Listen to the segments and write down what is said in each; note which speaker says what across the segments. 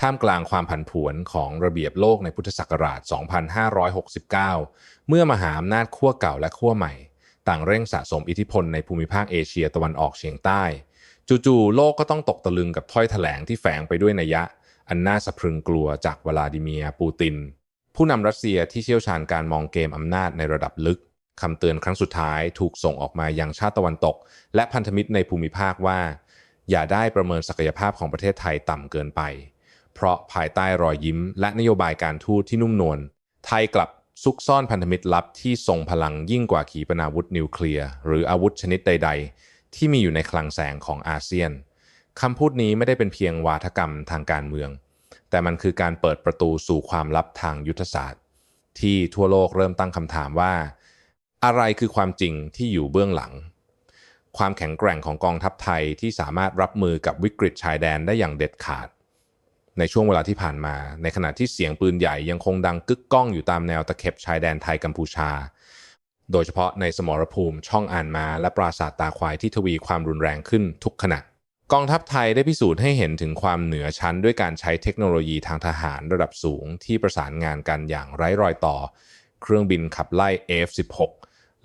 Speaker 1: ท่ามกลางความผันผวนของระเบียบโลกในพุทธศักราช 2569 เมื่อมหาอำนาจขั้วเก่าและขั้วใหม่ ต่างเร่งสะสมอิทธิพลในภูมิภาคเอเชียตะวันออกเฉียงใต้ จู่ๆโลกก็ต้องตกตะลึงกับถ้อยแถลงที่แฝงไปด้วยนัยยะ อันน่าสะพรึงกลัวจากวลาดิเมียร์ปูติน ผู้นำรัสเซียที่เชี่ยวชาญการมองเกมอำนาจในระดับลึกคำเตือนครั้งสุดท้ายถูกส่งออกมายังชาติตะวันตก และพันธมิตรในภูมิภาคว่า อย่าได้ประเมินศักยภาพของประเทศไทยต่ำเกินไป เพราะภายใต้รอยยิ้ม และนโยบายการทูตที่นุ่มนวลไทยกลับซุกซ่อนพันธมิตรลับที่ทรงพลังยิ่งกว่าขีปนาวุธนิวเคลียร์ หรืออาวุธชนิดใด ๆ ที่มีอยู่ในคลังแสงของอาเซียนคำพูดนี้ไม่ได้เป็นเพียงวาทกรรมทางการเมือง แต่มันคือการเปิดประตูสู่ความลับทางยุทธศาสตร์ ที่ทั่วโลกเริ่มตั้งคำถามว่า อะไรคือความจริงที่อยู่เบื้องหลัง ความแข็งแกร่งของกองทัพไทยที่สามารถรับมือกับวิกฤตชายแดนได้อย่างเด็ดขาด ในช่วงเวลาที่ผ่านมา ในขณะที่เสียงปืนใหญ่ยังคงดังกึกก้องอยู่ตามแนวตะเข็บชายแดนไทยกัมพูชา โดยเฉพาะในสมรภูมิช่องอ่านมาและปราสาทตาควายที่ทวีความรุนแรงขึ้นทุกขณะกองทัพไทยได้พิสูจน์ให้เห็นถึงความเหนือชั้นด้วยการใช้เทคโนโลยีทางทหารระดับสูงที่ประสานงานกันอย่างไร้รอยต่อ เครื่องบินขับไล่ F-16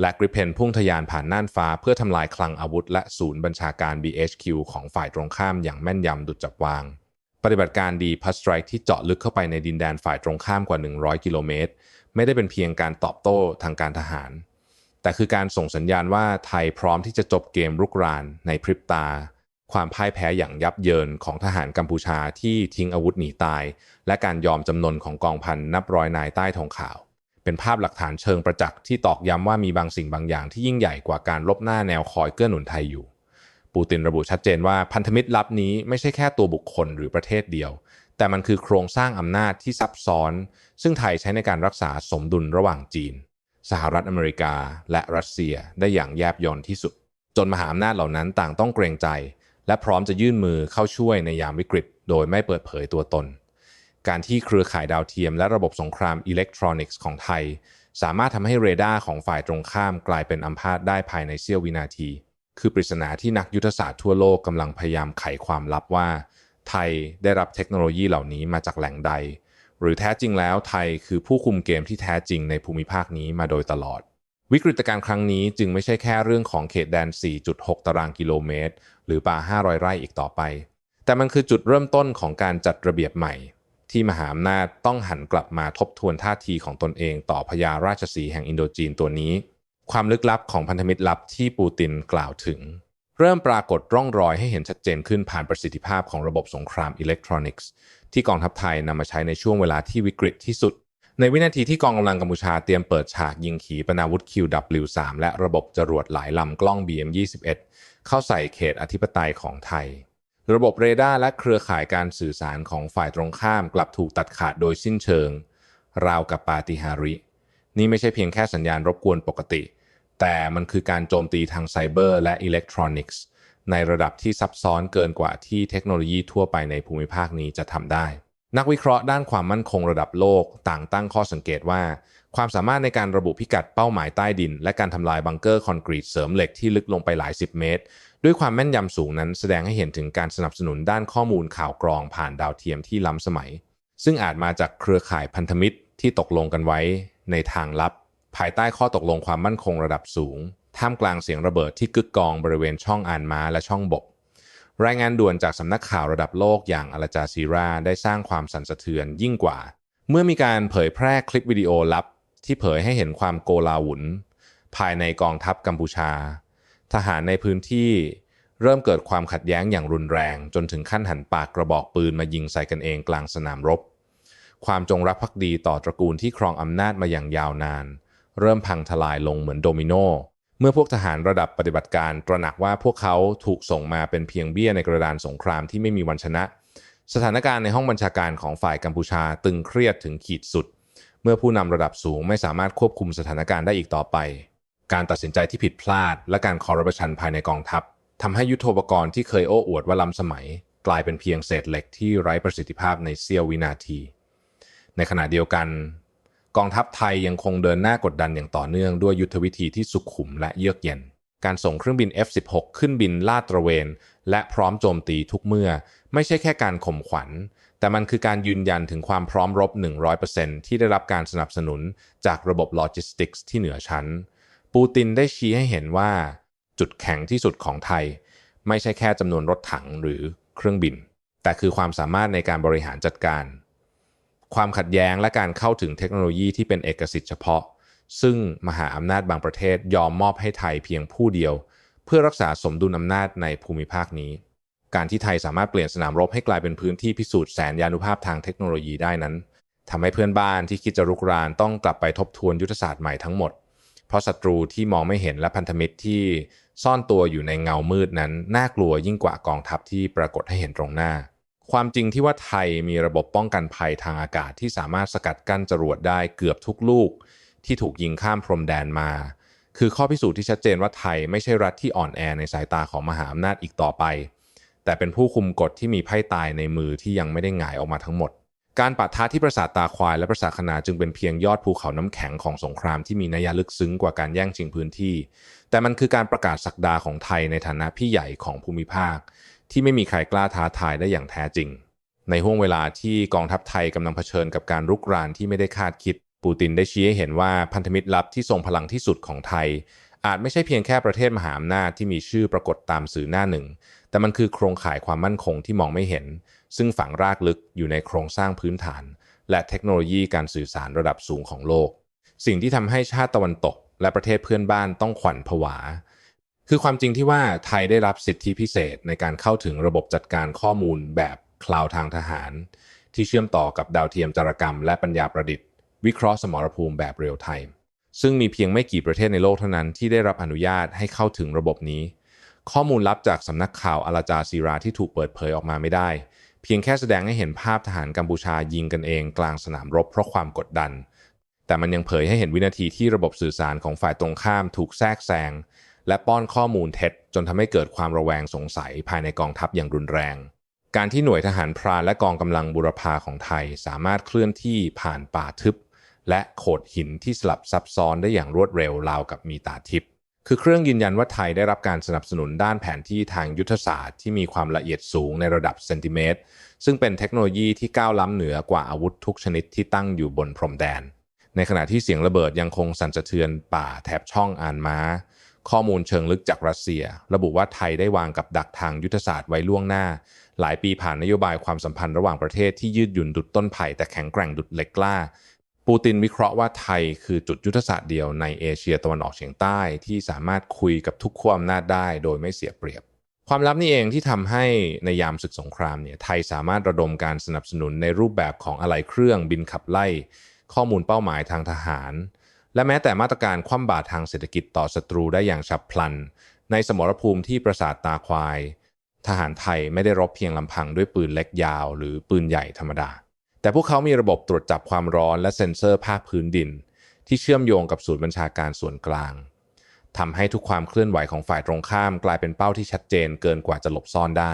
Speaker 1: และกริเพนพุ่งทยานผ่านน่านฟ้าเพื่อทำลายคลังอาวุธและศูนย์บัญชาการ BHQ ของฝ่ายตรงข้ามอย่างแม่นยำดุจจับวาง ปฏิบัติการดีพัสไตรที่เจาะลึกเข้าไปในดินแดนฝ่ายตรงข้ามกว่า 100 กิโลเมตร ไม่ได้เป็นเพียงการตอบโต้ทางการทหาร แต่คือการส่งสัญญาณว่าไทยพร้อมที่จะจบเกมรุกรานในพริบตา ความพ่ายแพ้อย่างยับเยินของทหารกัมพูชาที่ทิ้งอาวุธหนีตาย และการยอมจำนนของกองพันนับร้อยนายใต้ทองขาว เป็นภาพหลักฐานเชิงประจักษ์ที่ตอกย้ำว่ามีบางสิ่งบางอย่างที่ยิ่งใหญ่กว่าการลบหน้าแนวคอยเกื้อหนุนไทยอยู่ ปูตินระบุชัดเจนว่าพันธมิตรลับนี้ไม่ใช่แค่ตัวบุคคลหรือประเทศเดียว แต่มันคือโครงสร้างอำนาจที่ซับซ้อน ซึ่งไทยใช้ในการรักษาสมดุลระหว่างจีน สหรัฐอเมริกา และรัสเซียได้อย่างแยบยลที่สุด จนมหาอำนาจเหล่านั้นต่างต้องเกรงใจ และพร้อมจะยื่นมือเข้าช่วยในยามวิกฤต โดยไม่เปิดเผยตัวตน การที่เครือข่ายดาวเทียม และระบบสงครามอิเล็กทรอนิกส์ของไทย สามารถทำให้เรดาร์ของฝ่ายตรงข้ามกลายเป็นอัมพาตได้ภายในเสี้ยววินาที คือปริศนาที่นักยุทธศาสตร์ทั่วโลกกำลังพยายามไขความลับว่า ไทยได้รับเทคโนโลยีเหล่านี้มาจากแหล่งใด หรือแท้จริงแล้วไทยคือผู้คุมเกมที่แท้จริงในภูมิภาคนี้มาโดยตลอด วิกฤตการณ์ครั้งนี้จึงไม่ใช่แค่เรื่องของเขตแดน 4.6 ตารางกิโลเมตร หรือป่า 500 ไร่อีกต่อไป แต่มันคือจุดเริ่มต้นของการจัดระเบียบใหม่ ที่มหาอำนาจต้องหันกลับมาทบทวนท่าทีของตนเองต่อพญาราชสีแห่งอินโดจีนตัวนี้ ความลึกลับของพันธมิตรลับที่ปูตินกล่าวถึง เริ่มปรากฏร่องรอยให้เห็นชัดเจนขึ้นผ่านประสิทธิภาพของระบบสงครามอิเล็กทรอนิกส์ ที่กองทัพไทยนำมาใช้ในช่วงเวลาที่วิกฤตที่สุด ในวินาทีที่กองกำลังกัมพูชาเตรียมเปิดฉากยิงขีปนาวุธ QW3 และระบบจรวดหลายลำกล้อง BM21 เข้าใส่เขตอธิปไตยของไทย ระบบเรดาร์และเครือข่ายการสื่อสารของฝ่ายตรงข้ามกลับถูกตัดขาดโดยสิ้นเชิง ราวกับปาฏิหาริย์นี่ไม่ใช่เพียงแค่สัญญาณรบกวนปกติ แต่มันคือการโจมตีทางไซเบอร์และอิเล็กทรอนิกส์ในระดับที่ซับซ้อนเกินกว่าที่เทคโนโลยีทั่วไปในภูมิภาคนี้จะทำได้ นักวิเคราะห์ด้านความมั่นคงระดับโลกต่างตั้งข้อสังเกตว่า ความสามารถในการระบุพิกัดเป้าหมายใต้ดิน และการทำลายบังเกอร์คอนกรีตเสริมเหล็กที่ลึกลงไปหลายสิบเมตร ด้วยความแม่นยำสูงนั้นแสดงให้เห็นถึงการสนับสนุนด้านข้อมูลข่าวกรองผ่านดาวเทียมที่ล้ำสมัย ซึ่งอาจมาจากเครือข่ายพันธมิตรที่ตกลงกันไว้ในทางลับ ภายใต้ข้อตกลงความมั่นคงระดับสูง ท่ามกลางเสียงระเบิดที่กึกกองบริเวณช่องอ่านม้าและช่องบก รายงานด่วนจากสำนักข่าวระดับโลกอย่างอาลาจาซีราได้สร้างความสั่นสะเทือนยิ่งกว่า เมื่อมีการเผยแพร่คลิปวิดีโอลับ ที่เผยให้เห็นความโกลาหลนภายในกองทัพกัมพูชา ทหารในพื้นที่เริ่มเกิดความขัดแย้งอย่างรุนแรง จนถึงขั้นหันปากกระบอกปืนมายิงใส่กันเองกลางสนามรบ ความจงรักภักดีต่อตระกูลที่ครองอำนาจมาอย่างยาวนาน เริ่มพังทลายลงเหมือนโดมิโนเมื่อพวกทหารระดับปฏิบัติการตระหนักว่าพวกเขาถูกส่งมาเป็นเพียงเบี้ยในกระดานสงครามที่ไม่มีวันชนะ สถานการณ์ในห้องบัญชาการของฝ่ายกัมพูชาตึงเครียดถึงขีดสุด เมื่อผู้นำระดับสูงไม่สามารถควบคุมสถานการณ์ได้อีกต่อไป การตัดสินใจที่ผิดพลาด และการคอร์รัปชันภายในกองทัพทำให้ยุทโธปกรณ์ที่เคยโอ้อวดว่าล้ำสมัย กลายเป็นเพียงเศษเหล็กที่ไร้ประสิทธิภาพในเสี้ยววินาที ในขณะเดียวกัน กองทัพไทยยังคงเดินหน้ากดดันอย่างต่อเนื่องด้วยยุทธวิธีที่สุขุมและเยือกเย็น การส่งเครื่องบิน F-16 ขึ้นบินลาดตระเวน และพร้อมโจมตีทุกเมื่อ ไม่ใช่แค่การข่มขวัญ แต่มันคือการยืนยันถึงความพร้อมรบ 100%ที่ได้รับการสนับสนุนจากระบบโลจิสติกส์ที่เหนือชั้น ปูตินได้ชี้ให้เห็นว่า จุดแข็งที่สุดของไทย ไม่ใช่แค่จำนวนรถถังหรือเครื่องบิน แต่คือความสามารถในการบริหารจัดการ ความขัดแย้งและการเข้าถึงเทคโนโลยีที่เป็นเอกสิทธิ์เฉพาะ ซึ่งมหาอำนาจบางประเทศยอมมอบให้ไทยเพียงผู้เดียว เพื่อรักษาสมดุลอำนาจในภูมิภาคนี้ การที่ไทยสามารถเปลี่ยนสนามรบให้กลายเป็นพื้นที่พิสูจน์แสนยานุภาพทางเทคโนโลยีได้นั้นทำให้เพื่อนบ้านที่คิดจะรุกรานต้องกลับไปทบทวนยุทธศาสตร์ใหม่ทั้งหมด เพราะศัตรูที่มองไม่เห็นและพันธมิตรที่ซ่อนตัวอยู่ในเงามืดนั้น น่ากลัวยิ่งกว่ากองทัพที่ปรากฏให้เห็นตรงหน้า ความจริงที่ว่าไทยมีระบบป้องกันภัยทางอากาศที่สามารถสกัดกั้นจรวดได้เกือบทุกลูก ที่ถูกยิงข้ามพรมแดนมา คือข้อพิสูจน์ที่ชัดเจนว่าไทยไม่ใช่รัฐที่อ่อนแอในสายตาของมหาอำนาจอีกต่อไป แต่เป็นผู้คุมกฎที่มีไพ่ตายในมือที่ยังไม่ได้หงายออกมาทั้งหมด การปะทะที่ปราสาทตาควายและปราสาทขนาจึงเป็นเพียงยอดภูเขาน้ำแข็งของสงครามที่มีนัยลึกซึ้งกว่าการแย่งชิงพื้นที่ แต่มันคือการประกาศสักดาของไทยในฐานะพี่ใหญ่ของภูมิภาค ที่ไม่มีใครกล้าท้าทายได้อย่างแท้จริง ในห่วงเวลาที่กองทัพไทยกำลังเผชิญกับการรุกรานที่ไม่ได้คาดคิด ปูตินได้ชี้ให้เห็นว่าพันธมิตรลับที่ทรงพลังที่สุดของไทย อาจไม่ใช่เพียงแค่ประเทศมหาอำนาจที่มีชื่อปรากฏตามสื่อหน้าหนึ่ง แต่มันคือโครงข่ายความมั่นคงที่มองไม่เห็น ซึ่งฝังรากลึกอยู่ในโครงสร้างพื้นฐาน และเทคโนโลยีการสื่อสารระดับสูงของโลก สิ่งที่ทำให้ชาติตะวันตก และประเทศเพื่อนบ้านต้องขวัญผวา คือความจริงที่ว่าไทยได้รับสิทธิพิเศษในการเข้าถึงระบบจัดการข้อมูลแบบคลาวทางทหาร ที่เชื่อมต่อกับดาวเทียมจารกรรม และปัญญาประดิษฐ์ วิเคราะห์สมรภูมิแบบเรียลไทม์ซึ่งมีเพียงไม่กี่ประเทศในโลกเท่านั้นที่ได้รับอนุญาตให้เข้าถึงระบบนี้ ข้อมูลลับจากสำนักข่าวอาลาจาซีราที่ถูกเปิดเผยออกมาไม่ได้ เพียงแค่แสดงให้เห็นภาพทหารกัมพูชายิงกันเองกลางสนามรบเพราะความกดดัน แต่มันยังเผยให้เห็นวินาทีที่ระบบสื่อสารของฝ่ายตรงข้ามถูกแทรกแซง และป้อนข้อมูลเท็จจนทำให้เกิดความระแวงสงสัยภายในกองทัพอย่างรุนแรง การที่หน่วยทหารพรานและกองกำลังบุรพาของไทยสามารถเคลื่อนที่ผ่านป่าทึบ และโขดหินที่สลับซับซ้อนได้อย่างรวดเร็วราวกับมีตาทิพย์คือเครื่องยืนยันว่าไทยได้รับการสนับสนุนด้านแผนที่ทางยุทธศาสตร์ที่มีความละเอียดสูงในระดับเซนติเมตร ซึ่งเป็นเทคโนโลยีที่ก้าวล้ำเหนือกว่าอาวุธทุกชนิดที่ตั้งอยู่บนพรมแดน ในขณะที่เสียงระเบิดยังคงสั่นสะเทือนป่าแถบช่องอานม้า ข้อมูลเชิงลึกจากรัสเซีย ระบุว่าไทยได้วางกับดักทางยุทธศาสตร์ไว้ล่วงหน้า หลายปีผ่านนโยบายความสัมพันธ์ระหว่างประเทศที่ยืดหยุ่นดุดต้นไผ่แต่แข็งแกร่งดุดเหล็กกล้า ปูตินวิเคราะห์ว่าไทยคือจุดยุทธศาสตร์เดียวในเอเชียตะวันออกเฉียงใต้ที่สามารถคุยกับทุกขั้วอำนาจได้โดยไม่เสียเปรียบความลับนี่เองที่ทำให้ในยามศึกสงครามเนี่ยไทยสามารถระดมการสนับสนุนในรูปแบบของอะไหล่เครื่องบินขับไล่ ข้อมูลเป้าหมายทางทหาร และแม้แต่มาตรการคว่ำบาตรทางเศรษฐกิจต่อศัตรูได้อย่างฉับพลัน ในสมรภูมิที่ปราสาทตาควาย ทหารไทยไม่ได้รบเพียงลำพังด้วยปืนเล็กยาว หรือปืนใหญ่ธรรมดา แต่พวกเขามีระบบตรวจจับความร้อนและเซ็นเซอร์ภาคพื้นดิน ที่เชื่อมโยงกับศูนย์บัญชาการส่วนกลางทำให้ทุกความเคลื่อนไหวของฝ่ายตรงข้ามกลายเป็นเป้าที่ชัดเจนเกินกว่าจะหลบซ่อนได้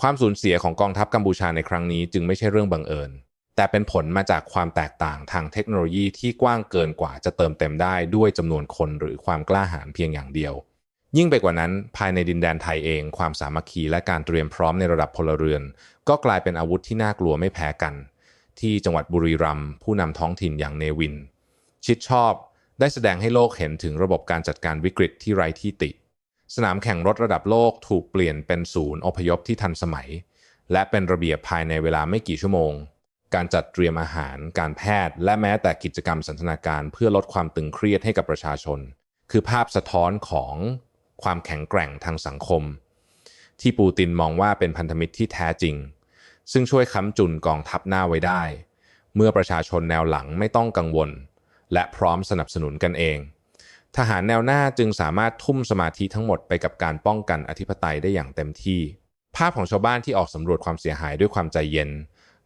Speaker 1: ความสูญเสียของกองทัพกัมพูชาในครั้งนี้จึงไม่ใช่เรื่องบังเอิญ แต่เป็นผลมาจากความแตกต่างทางเทคโนโลยีที่กว้างเกินกว่าจะเติมเต็มได้ด้วยจำนวนคนหรือความกล้าหาญเพียงอย่างเดียว ยิ่งไปกว่านั้น ภายในดินแดนไทยเอง ความสามัคคีและการเตรียมพร้อมในระดับพลเรือน ก็กลายเป็นอาวุธที่น่ากลัวไม่แพ้กัน ที่จังหวัดบุรีรัมย์ผู้นำท้องถิ่นอย่างเนวิน ชิดชอบได้แสดงให้โลกเห็นถึงระบบการจัดการวิกฤตที่ไร้ที่ติ สนามแข่งรถระดับโลกถูกเปลี่ยนเป็นศูนย์อพยพที่ทันสมัย และเป็นระเบียบภายในเวลาไม่กี่ชั่วโมง การจัดเตรียมอาหาร การแพทย์ และแม้แต่กิจกรรมสันทนาการเพื่อลดความตึงเครียดให้กับประชาชน คือภาพสะท้อนของความแข็งแกร่งทางสังคม ที่ปูตินมองว่าเป็นพันธมิตรที่แท้จริง ซึ่งช่วยค้ำจุนกองทัพหน้าไว้ได้ เมื่อประชาชนแนวหลังไม่ต้องกังวล และพร้อมสนับสนุนกันเอง ทหารแนวหน้าจึงสามารถทุ่มสมาธิทั้งหมดไปกับการป้องกันอธิปไตยได้อย่างเต็มที่ ภาพของชาวบ้านที่ออกสำรวจความเสียหายด้วยความใจเย็น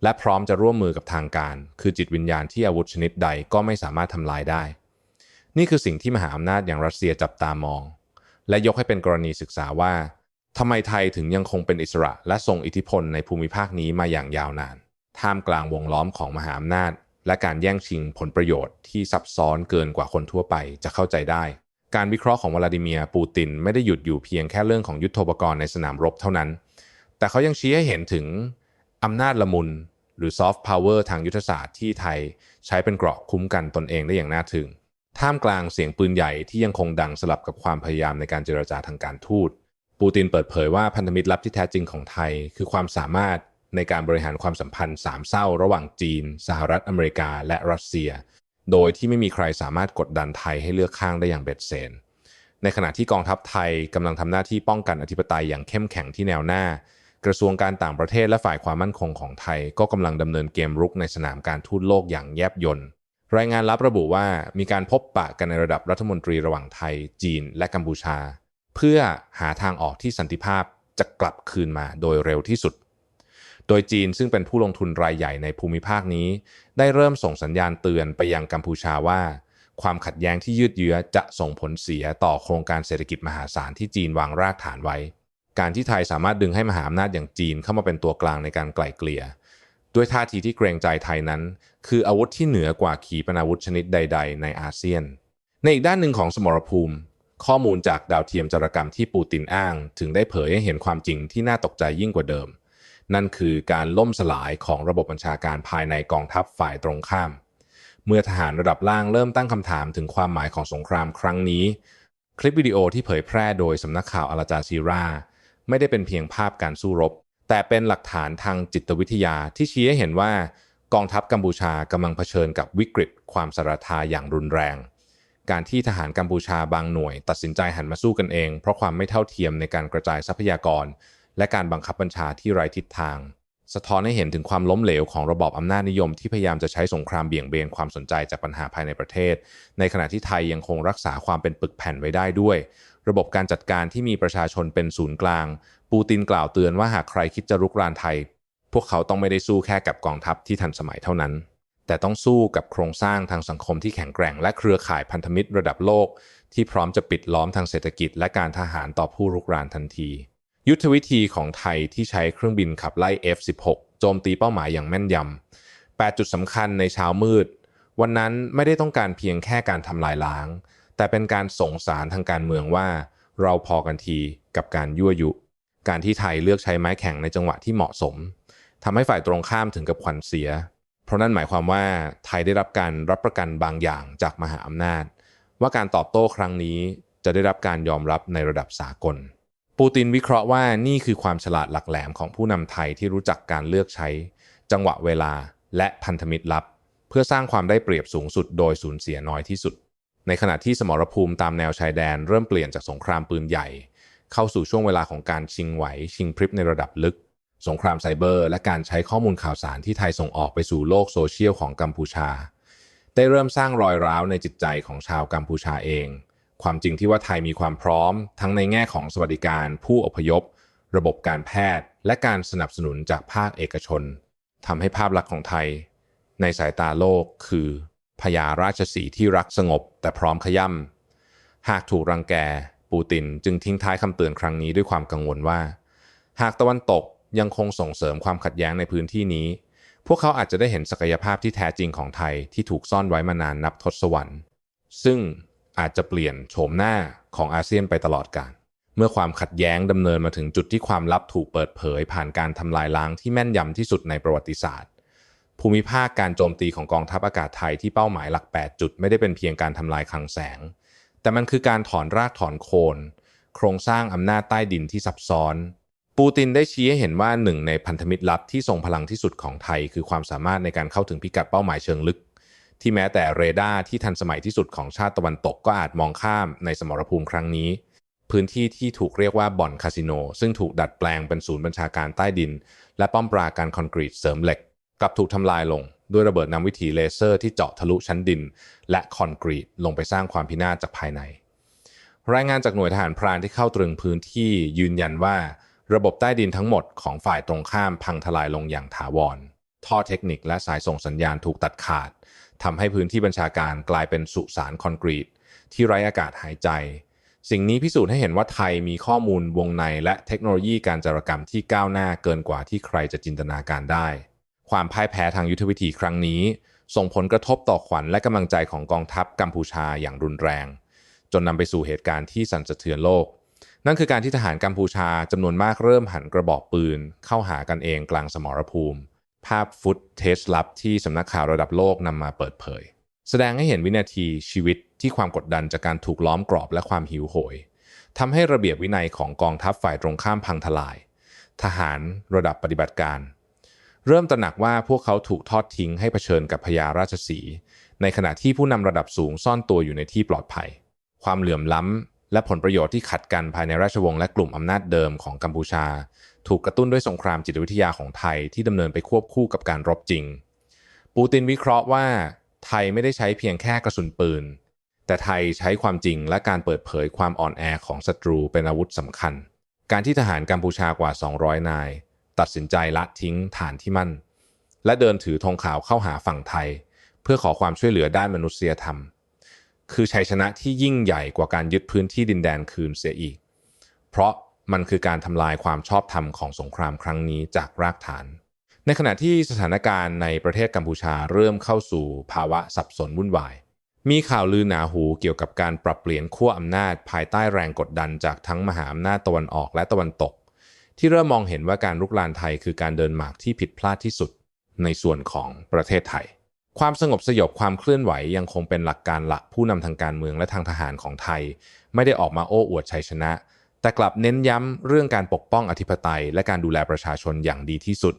Speaker 1: และพร้อมจะร่วมมือกับทางการ คือจิตวิญญาณที่อาวุธชนิดใดก็ไม่สามารถทำลายได้ นี่คือสิ่งที่มหาอำนาจอย่างรัสเซียจับตามอง และยกให้เป็นกรณีศึกษาว่าทำไมไทยถึงยังคงเป็นอิสระและทรงอิทธิพลในภูมิภาคนี้มาอย่างยาวนาน ท่ามกลางวงล้อมของมหาอำนาจ และการแย่งชิงผลประโยชน์ที่ซับซ้อนเกินกว่าคนทั่วไปจะเข้าใจได้ การวิเคราะห์ของวลาดิเมียร์ปูตินไม่ได้หยุดอยู่เพียงแค่เรื่องของยุทโธปกรณ์ในสนามรบเท่านั้น แต่เขายังชี้ให้เห็นถึง อำนาจละมุนหรือซอฟต์พาวเวอร์ทางยุทธศาสตร์ที่ไทยใช้เป็นเกราะคุ้มกันตนเองได้อย่างน่าถึงท่ามกลางเสียงปืนใหญ่ที่ยังคงดังสลับกับความพยายามในการเจรจาทางการทูต ปูตินเปิดเผยว่าพันธมิตรลับที่แท้จริงของไทย คือความสามารถในการบริหารความสัมพันธ์สามเศร้าระหว่างจีน สหรัฐอเมริกา และรัสเซีย โดยที่ไม่มีใครสามารถกดดันไทยให้เลือกข้างได้อย่างเบ็ดเสนในขณะที่กองทัพไทยกำลังทำหน้าที่ป้องกันอธิปไตยอย่างเข้มแข็งที่แนวหน้า กระทรวงการต่างประเทศและฝ่ายความมั่นคงของไทย ก็กำลังดำเนินเกมรุกในสนามการทูตโลกอย่างแยบยลรายงานลับระบุว่ามีการพบปะกันในระดับรัฐมนตรีระหว่างไทย จีน และกัมพูชา เพื่อหาทางออกที่สันติภาพจะกลับคืนมาโดยเร็วที่สุด โดยจีนซึ่งเป็นผู้ลงทุนรายใหญ่ในภูมิภาคนี้ ได้เริ่มส่งสัญญาณเตือนไปยังกัมพูชาว่า ความขัดแย้งที่ยืดเยื้อจะส่งผลเสียต่อโครงการเศรษฐกิจมหาศาลที่จีนวางรากฐานไว้ การที่ไทยสามารถดึงให้มหาอำนาจอย่างจีนเข้ามาเป็นตัวกลางในการไกล่เกลี่ย ด้วยท่าทีที่เกรงใจไทยนั้น คืออาวุธที่เหนือกว่าขีปนาวุธชนิดใด ๆ ในอาเซียน ในอีกด้านหนึ่งของสมรภูมิ ข้อมูลจากดาวเทียมจารกรรมที่ปูตินอ้าง ถึงได้เผยให้เห็นความจริงที่น่าตกใจยิ่งกว่าเดิม นั่นคือการล่มสลายของระบบบัญชาการภายในกองทัพฝ่ายตรงข้าม เมื่อทหารระดับล่างเริ่มตั้งคำถามถึงความหมายของสงครามครั้งนี้ คลิปวิดีโอที่เผยแพร่โดยสำนักข่าวอาราจาซีรา ไม่ได้เป็นเพียงภาพการสู้รบ แต่เป็นหลักฐานทางจิตวิทยาที่ชี้ให้เห็นว่ากองทัพกัมพูชากำลังเผชิญกับวิกฤต ความสารทาอย่างรุนแรง การที่ทหารกัมพูชาบางหน่วย ตัดสินใจหันมาสู้กันเอง เพราะความไม่เท่าเทียมในการกระจายทรัพยากร และการบังคับบัญชาที่ไร้ทิศทาง สะท้อนให้เห็นถึงความล้มเหลวของระบอบอำนาจนิยมที่พยายามจะใช้สงครามเบี่ยงเบนความสนใจจากปัญหาภายในประเทศ ในขณะที่ไทยยังคงรักษาความเป็นปึกแผ่นไว้ได้ด้วย ระบบการจัดการที่มีประชาชนเป็นศูนย์กลาง ปูตินกล่าวเตือนว่าหากใครคิดจะรุกรานไทย พวกเขาต้องไม่ได้สู้แค่กับกองทัพที่ทันสมัยเท่านั้น แต่ต้องสู้กับโครงสร้างทางสังคมที่แข็งแกร่ง และเครือข่ายพันธมิตรระดับโลก ที่พร้อมจะปิดล้อมทางเศรษฐกิจ และการทหารต่อผู้รุกรานทันที ยุทธวิธีของไทยที่ใช้เครื่องบินขับไล่ F-16 โจมตีเป้าหมายอย่างแม่นยำ8จุดสำคัญในเช้ามืด วันนั้นไม่ได้ต้องการเพียงแค่การทำลายล้าง แต่เป็นการส่งสารทางการเมืองว่า เราพอกันทีกับการยั่วยุ การที่ไทยเลือกใช้ไม้แข็งในจังหวะที่เหมาะสมทำให้ฝ่ายตรงข้ามถึงกับขวัญเสีย เพราะนั่นหมายความว่าไทยได้รับการรับประกันบางอย่างจากมหาอำนาจ ว่าการตอบโต้ครั้งนี้จะได้รับการยอมรับในระดับสากล ปูตินวิเคราะห์ว่านี่คือความฉลาดหลักแหลมของผู้นำไทยที่รู้จักการเลือกใช้ จังหวะเวลาและพันธมิตรลับ เพื่อสร้างความได้เปรียบสูงสุดโดยสูญเสียน้อยที่สุด ในขณะที่สมรภูมิตามแนวชายแดนเริ่มเปลี่ยนจากสงครามปืนใหญ่ เข้าสู่ช่วงเวลาของการชิงไหว ชิงพริบในระดับลึก สงครามไซเบอร์ และการใช้ข้อมูลข่าวสารที่ไทยส่งออกไปสู่โลกโซเชียลของกัมพูชา ได้เริ่มสร้างรอยร้าวในจิตใจของชาวกัมพูชาเอง ความจริงที่ว่าไทยมีความพร้อม ทั้งในแง่ของสวัสดิการ ผู้อพยพ ระบบการแพทย์ และการสนับสนุนจากภาคเอกชนทำให้ภาพลักษณ์ของไทย ในสายตาโลกคือพญาราชสีที่รักสงบ แต่พร้อมขย่ำหากถูกรังแก ปูตินจึงทิ้งท้ายคำเตือนครั้งนี้ด้วยความกังวลว่า หากตะวันตกยังคงส่งเสริมความขัดแย้งในพื้นที่นี้ พวกเขาอาจจะได้เห็นศักยภาพที่แท้จริงของไทยที่ถูกซ่อนไว้มานานนับทศวรรษ ซึ่ง อาจจะเปลี่ยนโฉมหน้าของอาเซียนไปตลอดกาลเมื่อความขัดแย้งดำเนินมาถึงจุดที่ความลับถูกเปิดเผย ผ่านการทำลายล้างที่แม่นยำที่สุดในประวัติศาสตร์ ภูมิภาคการโจมตีของกองทัพอากาศไทยที่เป้าหมายหลัก 8 จุดไม่ได้เป็นเพียงการทำลายคลังแสง แต่มันคือการถอนรากถอนโคน โครงสร้างอำนาจใต้ดินที่ซับซ้อน ปูตินได้ชี้ให้เห็นว่าหนึ่งในพันธมิตรลับที่ทรงพลังที่สุดของไทย คือความสามารถในการเข้าถึงพิกัดเป้าหมายเชิงลึก ที่แม้แต่เรดาร์ที่ทันสมัยที่สุดของชาติตะวันตกก็อาจมองข้ามในสมรภูมิครั้งนี้ พื้นที่ที่ถูกเรียกว่าบ่อนคาสิโน ซึ่งถูกดัดแปลงเป็นศูนย์บัญชาการใต้ดิน และป้อมปราการคอนกรีตเสริมเหล็กกลับถูกทำลายลง ด้วยระเบิดนำวิถีเลเซอร์ที่เจาะทะลุชั้นดิน และคอนกรีตลงไปสร้างความพินาศจากภายใน รายงานจากหน่วยทหารพรานที่เข้าตรึงพื้นที่ยืนยันว่า ระบบใต้ดินทั้งหมดของฝ่ายตรงข้ามพังทลายลงอย่างถาวร ท่อเทคนิคและสายส่งสัญญาณถูกตัดขาดทำให้พื้นที่บัญชาการกลายเป็นสุสานคอนกรีต ที่ไร้อากาศหายใจ สิ่งนี้พิสูจน์ให้เห็นว่าไทยมีข้อมูลวงในและเทคโนโลยีการจารกรรมที่ก้าวหน้าเกินกว่าที่ใครจะจินตนาการได้ ความพ่ายแพ้ทางยุทธวิธีครั้งนี้ ส่งผลกระทบต่อขวัญและกำลังใจของกองทัพกัมพูชาอย่างรุนแรง จนนำไปสู่เหตุการณ์ที่สั่นสะเทือนโลกนั่นคือการที่ทหารกัมพูชาจำนวนมากเริ่มหันกระบอกปืน เข้าหากันเองกลางสมรภูมิ ภาพฟุตเทสลับที่สำนักข่าวระดับโลกนำมาเปิดเผย แสดงให้เห็นวินาทีชีวิตที่ความกดดันจากการถูกล้อมกรอบและความหิวโหยทำให้ระเบียบวินัยของกองทัพฝ่ายตรงข้ามพังทลาย ทหารระดับปฏิบัติการ เริ่มตระหนักว่าพวกเขาถูกทอดทิ้งให้เผชิญกับพญาราชสีในขณะที่ผู้นำระดับสูงซ่อนตัวอยู่ในที่ปลอดภัย ความเหลื่อมล้ำและผลประโยชน์ที่ขัดกันภายในราชวงศ์และกลุ่มอำนาจเดิมของกัมพูชา ถูกกระตุ้นด้วยสงครามจิตวิทยาของไทยที่ดำเนินไปควบคู่กับการรบจริง ปูตินวิเคราะห์ว่าไทยไม่ได้ใช้เพียงแค่กระสุนปืน แต่ไทยใช้ความจริงและการเปิดเผยความอ่อนแอของศัตรูเป็นอาวุธสำคัญ การที่ทหารกัมพูชากว่า 200 นาย ตัดสินใจละทิ้งฐานที่มั่น และเดินถือธงขาวเข้าหาฝั่งไทย เพื่อขอความช่วยเหลือด้านมนุษยธรรม คือชัยชนะที่ยิ่งใหญ่กว่าการยึดพื้นที่ดินแดนคืนเสียอีก เพราะ มันคือการทำลายความชอบธรรมของสงครามครั้งนี้จากรากฐาน ในขณะที่สถานการณ์ในประเทศกัมพูชาเริ่มเข้าสู่ภาวะสับสนวุ่นวาย มีข่าวลือหนาหูเกี่ยวกับการปรับเปลี่ยนขั้วอำนาจภายใต้แรงกดดันจากทั้งมหาอำนาจตะวันออกและตะวันตก ที่เริ่มมองเห็นว่าการรุกรานไทยคือการเดินหมากที่ผิดพลาดที่สุด ในส่วนของประเทศไทย ความสงบสยบความเคลื่อนไหวยังคงเป็นหลักการหลักผู้นำทางการเมืองและทางทหารของไทย ไม่ได้ออกมาโอ้อวดชัยชนะ แต่กลับเน้นย้ำเรื่องการปกป้องอธิปไตย และการดูแลประชาชนอย่างดีที่สุด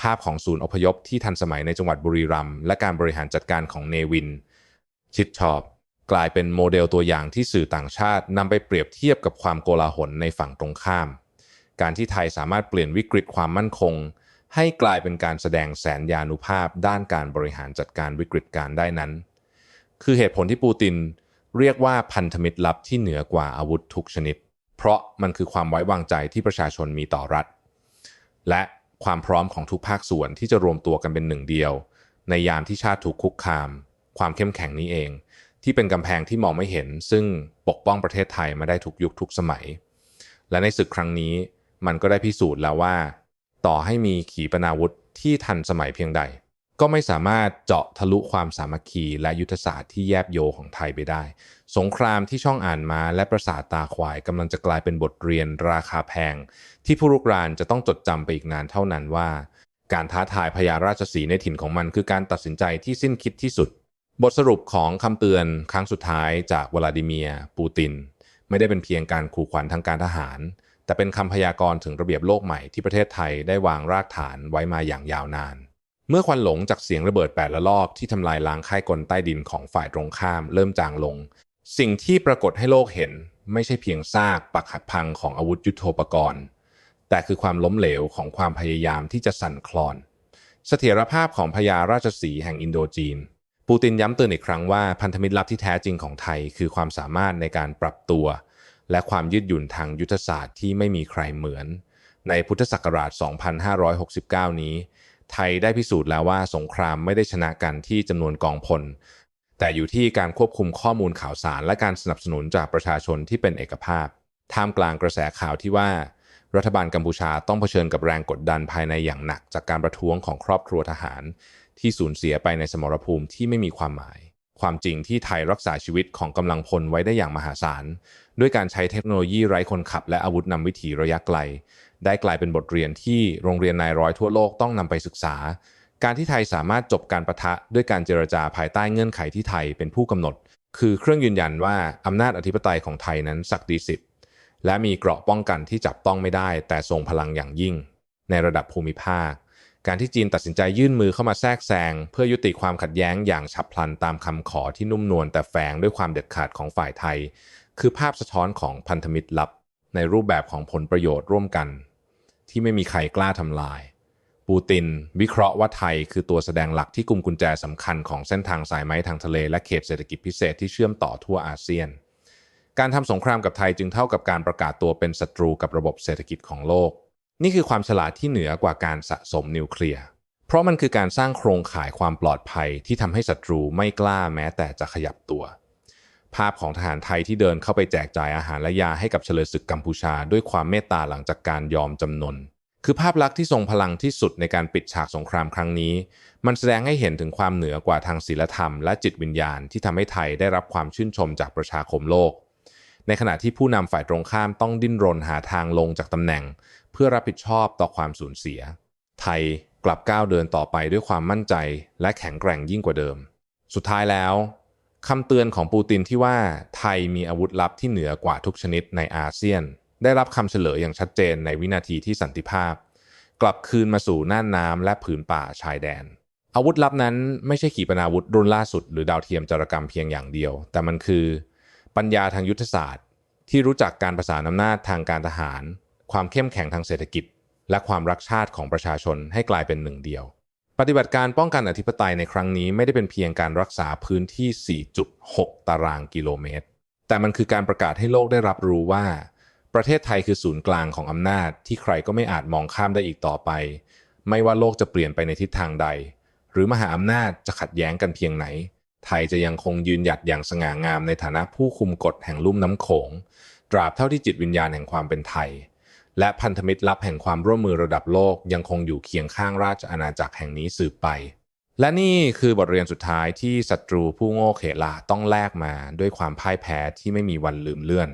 Speaker 1: ภาพของศูนย์อพยพที่ทันสมัยในจังหวัดบุรีรัมย์และการบริหารจัดการของเนวิน ชิดชอบ กลายเป็นโมเดลตัวอย่างที่สื่อต่างชาตินำไปเปรียบเทียบกับความโกลาหลในฝั่งตรงข้าม การที่ไทยสามารถเปลี่ยนวิกฤตความมั่นคง ให้กลายเป็นการแสดงแสนยานุภาพ ด้านการบริหารจัดการวิกฤตการได้นั้น คือเหตุผลที่ปูตินเรียกว่าพันธมิตรลับที่เหนือกว่าอาวุธทุกชนิด เพราะมันคือความไว้วางใจที่ประชาชนมีต่อรัฐ และความพร้อมของทุกภาคส่วนที่จะรวมตัวกันเป็นหนึ่งเดียว ในยามที่ชาติถูกคุกคาม ความเข้มแข็งนี้เอง ที่เป็นกำแพงที่มองไม่เห็น ซึ่งปกป้องประเทศไทยมาได้ทุกยุคทุกสมัย และในศึกครั้งนี้มันก็ได้พิสูจน์แล้วว่า ต่อให้มีขีปนาวุธที่ทันสมัยเพียงใด ก็ไม่สามารถเจาะทะลุความสามัคคีและยุทธศาสตร์ที่แยบโยของไทยไปได้ สงครามที่ช่องอ่านมาและประสาทตาควายกำลังจะกลายเป็นบทเรียนราคาแพง ที่ผู้รุกรานจะต้องจดจำไปอีกนานเท่านั้นว่า การท้าทายพญาราชสีในถิ่นของมันคือการตัดสินใจที่สิ้นคิดที่สุด บทสรุปของคำเตือนครั้งสุดท้ายจากวลาดิเมียร์ปูติน ไม่ได้เป็นเพียงการขู่ขวัญทางการทหาร แต่เป็นคำพยากรณ์ถึงระเบียบโลกใหม่ที่ประเทศไทยได้วางรากฐานไว้มาอย่างยาวนาน เมื่อควันหลงจากเสียงระเบิดแปดละลอกที่ทำลายล้างค่ายกลใต้ดินของฝ่ายตรงข้าม เริ่มจางลง สิ่งที่ปรากฏให้โลกเห็นไม่ใช่เพียงซากปักหักพังของอาวุธยุโทโธปกรณ์ แต่คือความล้มเหลวของความพยายามที่จะสั่นคลอน เสถียรภาพของพญาราชสีห์แห่งอินโดจีน ปูตินย้ำเตือนอีกครั้งว่าพันธมิตรลับที่แท้จริงของไทย คือความสามารถในการปรับตัว และความยืดหยุ่นทางยุทธศาสตร์ที่ไม่มีใครเหมือน ในพุทธศักราช 2569 นี้ ไทยได้พิสูจน์แล้วว่าสงครามไม่ได้ชนะกันที่จำนวนกองพล แต่อยู่ที่การควบคุมข้อมูลข่าวสาร และการสนับสนุนจากประชาชนที่เป็นเอกภาพ ท่ามกลางกระแสข่าวที่ว่า รัฐบาลกัมพูชาต้องเผชิญกับแรงกดดันภายในอย่างหนักจากการประท้วงของครอบครัวทหาร ที่สูญเสียไปในสมรภูมิที่ไม่มีความหมาย ความจริงที่ไทยรักษาชีวิตของกำลังพลไว้ได้อย่างมหาศาล ด้วยการใช้เทคโนโลยีไร้คนขับ และอาวุธนำวิถีระยะไกล ได้กลายเป็นบทเรียนที่โรงเรียนนายร้อยทั่วโลกต้องนำไปศึกษา การที่ไทยสามารถจบการประทะด้วยการเจรจาภายใต้เงื่อนไขที่ไทยเป็นผู้กำหนด คือเครื่องยืนยันว่าอำนาจอธิปไตยของไทยนั้นศักดิ์สิทธิ์และมีเกราะป้องกันที่จับต้องไม่ได้ แต่ทรงพลังอย่างยิ่ง ในระดับภูมิภาค การที่จีนตัดสินใจยื่นมือเข้ามาแทรกแซงเพื่อยุติความขัดแย้งอย่างฉับพลันตามคำขอที่นุ่มนวลแต่แฝงด้วยความเด็ดขาดของฝ่ายไทย คือภาพสะท้อนของพันธมิตรลับ ในรูปแบบของผลประโยชน์ร่วมกัน ที่ไม่มีใครกล้าทำลาย ปูติน วิเคราะห์ว่าไทยคือตัวแสดงหลักที่กุมกุญแจสำคัญของเส้นทางสายไม้ทางทะเลและเขตเศรษฐกิจพิเศษที่เชื่อมต่อทั่วอาเซียน การทำสงครามกับไทยจึงเท่ากับการประกาศตัวเป็นศัตรูกับระบบเศรษฐกิจของโลก นี่คือความฉลาดที่เหนือกว่าการสะสมนิวเคลียร์ เพราะมันคือการสร้างโครงข่ายความปลอดภัยที่ทำให้ศัตรูไม่กล้าแม้แต่จะขยับตัว ภาพของทหารไทยที่เดินเข้าไปแจกจ่ายอาหารและยาให้กับเฉลยศึกกัมพูชา ด้วยความเมตตาหลังจากการยอมจำนน คือภาพลักษณ์ที่ทรงพลังที่สุดในการปิดฉากสงครามครั้งนี้ มันแสดงให้เห็นถึงความเหนือกว่าทางศีลธรรมและจิตวิญญาณที่ทำให้ไทยได้รับความชื่นชมจากประชาคมโลกในขณะที่ผู้นำฝ่ายตรงข้ามต้องดิ้นรนหาทางลงจากตำแหน่ง เพื่อรับผิดชอบต่อความสูญเสีย ไทยกลับก้าวเดินต่อไปด้วยความมั่นใจและแข็งแกร่งยิ่งกว่าเดิม สุดท้ายแล้วคำเตือนของปูตินที่ว่าไทยมีอาวุธลับที่เหนือกว่าทุกชนิดในอาเซียน ได้รับคำเฉลยอย่างชัดเจนในวินาทีที่สันติภาพ กลับคืนมาสู่น่านน้ำและผืนป่าชายแดน อาวุธลับนั้นไม่ใช่ขีปนาวุธรุ่นล่าสุด หรือดาวเทียมจารกรรมเพียงอย่างเดียว แต่มันคือ ปัญญาทางยุทธศาสตร์ ที่รู้จักการประสานอำนาจทางการทหาร ความเข้มแข็งทางเศรษฐกิจ และความรักชาติของประชาชนให้กลายเป็นหนึ่งเดียว ปฏิบัติการป้องกันอธิปไตยในครั้งนี้ไม่ได้เป็นเพียงการรักษาพื้นที่ 4.6 ตารางกิโลเมตร แต่มันคือการประกาศให้โลกได้รับรู้ว่า ประเทศไทยคือศูนย์กลางของอำนาจที่ใครก็ไม่อาจมองข้ามได้อีกต่อไป ไม่ว่าโลกจะเปลี่ยนไปในทิศทางใด หรือมหาอำนาจจะขัดแย้งกันเพียงไหนไทยจะยังคงยืนหยัดอย่างสง่างามในฐานะผู้คุมกฎแห่งลุ่มน้ำโขง ตราบเท่าที่จิตวิญญาณแห่งความเป็นไทย และพันธมิตรลับแห่งความร่วมมือระดับโลกยังคงอยู่เคียงข้างราชอาณาจักรแห่งนี้สืบไป และนี่คือบทเรียนสุดท้ายที่ศัตรูผู้โง่เขลาต้องแลกมาด้วยความพ่ายแพ้ที่ไม่มีวันลืมเลือน